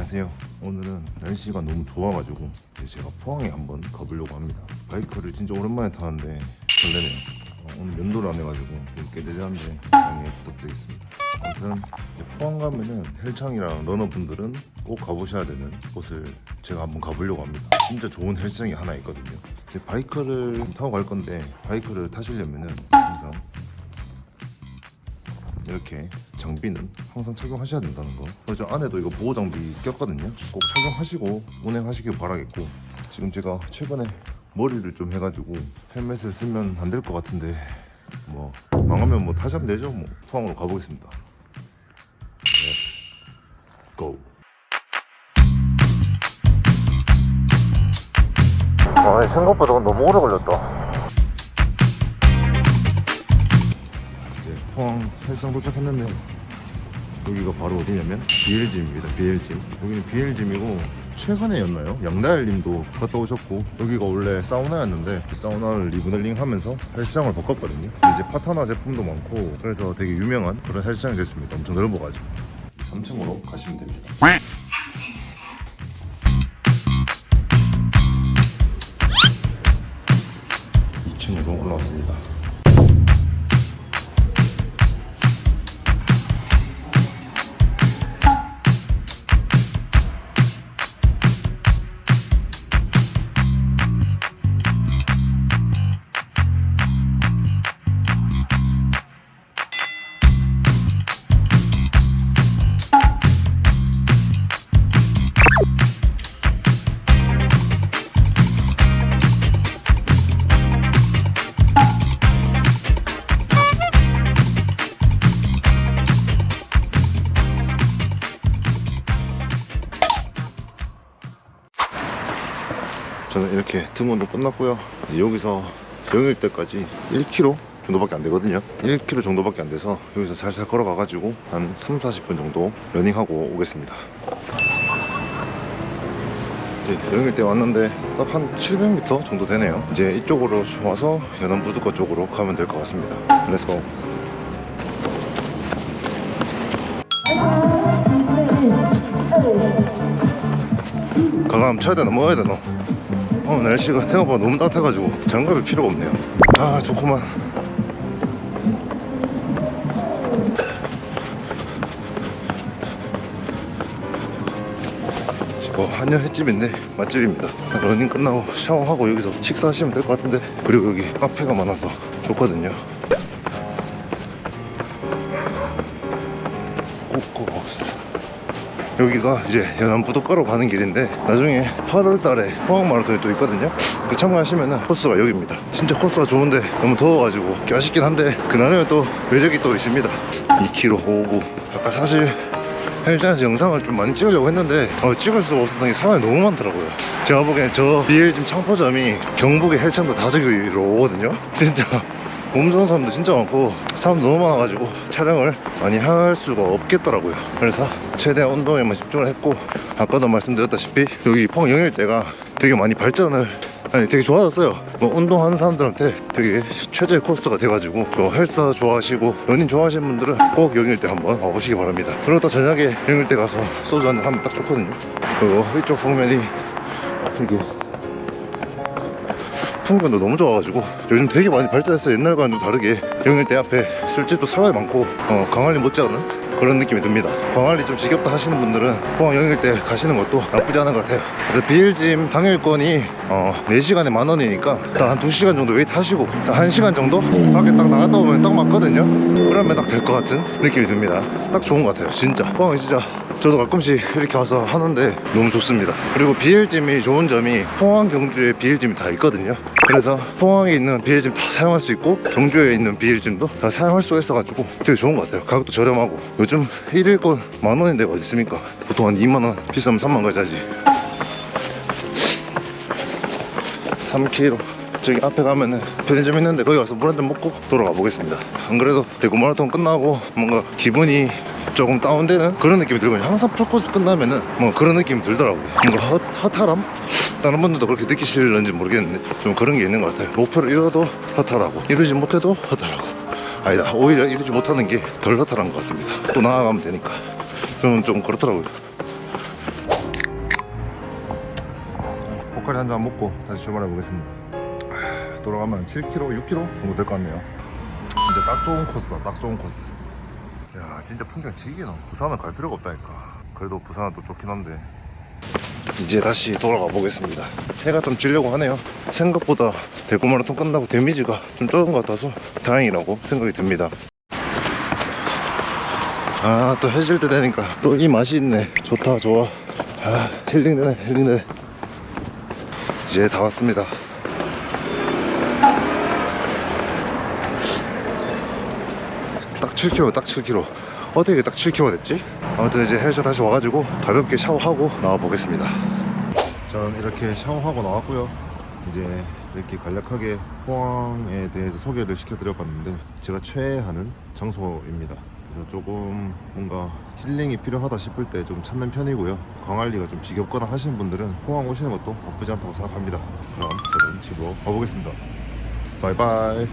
안녕하세요. 오늘은 날씨가 너무 좋아가지고 제가 포항에 한번 가보려고 합니다. 바이크를 진짜 오랜만에 타는데 설레네요. 어, 오늘 연도를 안 해가지고 좀 깨대대한데 양해 부탁드리겠습니다. 아무튼 포항 가면은 헬창이랑 러너분들은 꼭 가보셔야 되는 곳을 제가 한번 가보려고 합니다. 진짜 좋은 헬창이 하나 있거든요. 제 바이크를 타고 갈 건데 바이크를 타시려면은 항상 이렇게 장비는 항상 착용하셔야 된다는 거. 그래서 안에도 이거 보호 장비 꼈거든요. 꼭 착용하시고 운행하시길 바라겠고 지금 제가 최근에 머리를 좀 해가지고 헬멧을 쓰면 안 될 것 같은데 뭐 망하면 뭐 다시 하면 되죠. 뭐 포항으로 가보겠습니다. 네. 고. 아 생각보다 너무 오래 걸렸다. 포항 헬성 도착했는데 여기가 바로 어디냐면 비엘짐입니다 비엘짐. 여기는 비엘짐이고 최근에였나요? 양다일님도 갔다 오셨고 여기가 원래 사우나였는데 그 사우나를 리브넬링 하면서 헬스장을 바꿨거든요. 이제 파타나 제품도 많고 그래서 되게 유명한 그런 헬스장이 됐습니다. 엄청 넓어가지고. 3층으로 가시면 됩니다 저는 이렇게 등원도 끝났고요. 여기서 영일대까지 1km 정도밖에 안 되거든요. 1km 정도밖에 안 돼서 여기서 살살 걸어가 가지고 한 3, 40분 정도 러닝하고 오겠습니다. 이제 영일대 왔는데 딱 한 700m 정도 되네요. 이제 이쪽으로 와서 연안부두거 쪽으로 가면 될 것 같습니다. 그래서 강남 쳐야 되나 먹어야 되나? 어 날씨가 생각보다 너무 따뜻해가지고 장갑이 필요가 없네요. 아 좋구만. 이거 한여 횟집인데 맛집입니다. 러닝 끝나고 샤워하고 여기서 식사하시면 될 것 같은데. 그리고 여기 카페가 많아서 좋거든요. 꼬꼬박스 여기가 이제 연안부두가로 가는 길인데 나중에 8월 달에 포항 마라톤이 또 있거든요. 그 참가하시면 코스가 여기입니다. 진짜 코스가 좋은데 너무 더워가지고 좀 아쉽긴 한데 그날은 또 매력이 또 있습니다. 2km 오고 아까 사실 헬스장에서 영상을 좀 많이 찍으려고 했는데 어, 찍을 수가 없었던 게 사람이 너무 많더라고요. 제가 보기엔 저 BL짐 창포점이 경북의 헬창도 다섯개로 오거든요. 진짜 몸 좋은 사람도 진짜 많고 사람 너무 많아가지고 촬영을 많이 할 수가 없겠더라고요. 그래서 최대한 운동에만 집중을 했고 아까도 말씀드렸다시피 여기 포항 영일대가 되게 많이 발전을 아니 되게 좋아졌어요. 뭐 운동하는 사람들한테 되게 최저의 코스가 돼가지고 저 헬스 좋아하시고 러닝 좋아하시는 분들은 꼭 영일대 한번 와보시기 바랍니다. 또 저녁에 영일대 가서 소주 한잔 하면 딱 좋거든요. 그리고 이쪽方면이 이렇게 풍경도 너무 좋아가지고. 요즘 되게 많이 발전했어요. 옛날과는 좀 다르게. 영일대 앞에 술집도 사람이 많고 어, 강할리 못지않은 그런 느낌이 듭니다. 광안리 좀 지겹다 하시는 분들은 포항 영일대 가시는 것도 나쁘지 않은 것 같아요. 그래서 비일짐 당일권이 어, 4시간에 만 원이니까 딱한 2시간 정도 웨이트 하시고 딱 1시간 정도 밖에 딱 나갔다 오면 딱 맞거든요. 그러면 딱 될 것 같은 느낌이 듭니다. 딱 좋은 것 같아요 진짜. 포항이 진짜 저도 가끔씩 이렇게 와서 하는데 너무 좋습니다. 그리고 비일짐이 좋은 점이 포항 경주에 비일짐이 다 있거든요. 그래서 포항에 있는 비일짐 다 사용할 수 있고 경주에 있는 비일짐도 다 사용할 수가 있어 가지고 되게 좋은 것 같아요. 가격도 저렴하고 요즘 1일권 만 원인데 어디 있습니까? 보통 한 2만 원 비싸면 3만 가자지 3km 저기 앞에 가면은 편의점 있는데 거기 가서 물 한 잔 먹고 돌아가 보겠습니다. 안 그래도 대구 마라톤 끝나고 뭔가 기분이 조금 다운되는 그런 느낌이 들거든요. 항상 풀코스 끝나면은 뭐 그런 느낌이 들더라고요. 뭔가 헛, 헛하람? 다른 분들도 그렇게 느끼실는지 모르겠는데 좀 그런 게 있는 것 같아요. 목표를 이뤄도 허탈하고. 이루지 못해도 허탈하고 아니다. 오히려 이러지 못하는 게 덜 나타난 것 같습니다. 또 나아가면 되니까. 저는 좀 그렇더라고요. 포카리 한 잔 먹고 다시 출발해 보겠습니다. 돌아가면 7km, 6km 정도 될 것 같네요. 진짜 딱 좋은 코스다. 딱 좋은 코스. 야 진짜 풍경 지기나 부산은 갈 필요가 없다니까. 그래도 부산은 또 좋긴 한데. 이제 다시 돌아가 보겠습니다. 해가 좀 지려고 하네요. 생각보다 대구 마라톤 끝나고 데미지가 좀 적은 것 같아서 다행이라고 생각이 듭니다. 아 또 해질 때 되니까 또 이 맛이 있네. 좋다 좋아. 아 힐링되네 힐링되네. 이제 다 왔습니다. 딱 7km 딱 7km 어떻게 딱 7km 됐지? 아무튼 이제 헬스 다시 와가지고 가볍게 샤워하고 나와 보겠습니다. 전 이렇게 샤워하고 나왔고요. 이제 이렇게 간략하게 포항에 대해서 소개를 시켜드려봤는데 제가 최애하는 장소입니다. 그래서 조금 뭔가 힐링이 필요하다 싶을 때 좀 찾는 편이고요. 광안리가 좀 지겹거나 하시는 분들은 포항 오시는 것도 나쁘지 않다고 생각합니다. 그럼 저는 집으로 가보겠습니다. 바이바이